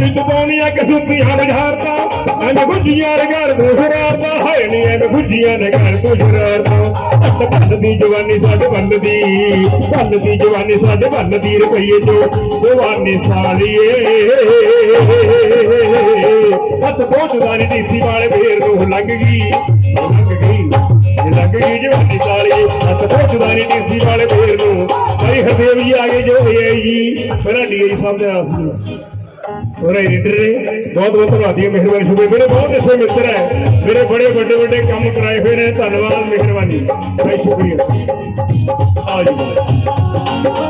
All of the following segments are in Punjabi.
ਵਿੱਚ ਪਾਉਣੀਆਂ ਕਸੂਤੀਆਂ ਬਝਾਰਦਾ ਐਨ ਗੁੱਜੀਆਂ ਰਗੜ ਨੂੰ ਸ਼ਰਾਰਦਾ ਹਾਏ ਨੀ ਐਨ ਗੁੱਜੀਆਂ ਰਗੜ ਨੂੰ ਸ਼ਰਾਰਦਾ ਅੱਤ ਭੰਨ ਦੀ ਜਵਾਨੀ ਸਾਡੇ ਭੰਨ ਦੀ ਭੰਨ ਦੀ ਜਵਾਨੀ ਸਾਡੇ ਭੰਨ ਦੀ ਰੁਪਈਏ ਚੋ, ਜਵਾਨੀ ਸਾਲੀਏ। ਹੱਥ ਪਹੁੰਚਦਾ ਨਹੀਂ ਡੀਸੀ ਵਾਲੇ ਫੇਰ ਨੂੰ ਲੰਘ ਗਈ ਲੰਘ ਗਈ ਇਹ ਜਵਾਨੀ ਸਾਲੀ ਹੱਥ ਪਹੁੰਚਦਾ ਨਹੀਂ ਡੀਸੀ ਵਾਲੇ ਫੇਰ ਨੂੰ, ਭਾਈ ਹਰਦੇਵ ਜੀ ਆ ਗਏ ਜੋ ਹੋਏ ਜੀ। ਮੇਰਾ ਡੀਆਈ ਸਾਹਿਬ ਦੇ ਨਾਲ ਸੀ मेरे एडिटर बहुत बहुत धन्यवाद। मेहरबानी शुभ मेरे बहुत अच्छे मित्र है। मेरे बड़े बड़े बड़े काम कराए हुए हैं। धनबाद मेहरबानी। शुक्रिया। आज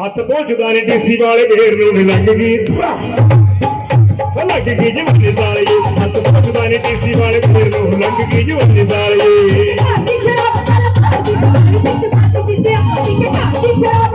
ਹੱਥ ਪਹੁੰਚਦਾ ਨਹੀਂ ਡੀਸੀ ਵਾਲੇ ਢੇਰ ਨੂੰ ਵੀ ਲੱਗ ਗਈ। ਲੱਗ ਗਈ ਜਵਾਨੀ ਸਾਲੇ ਹੱਥ ਪਹੁੰਚਦਾ ਨਹੀਂ ਡੀਸੀ ਵਾਲੇ ਢੇਰ ਨੂੰ ਲੱਗ ਗਈ ਜਵਾਨੀ ਸਾਲੇ ਘਰ ਦੀ ਸ਼ਰਾਬ ਨਾਲ ਭਰ ਦੀ ਵਿੱਚ ਪੱਤ ਜਿੱਤੇ ਆਪਣੀ ਘਰ ਦੀ ਸ਼ਰਾਬ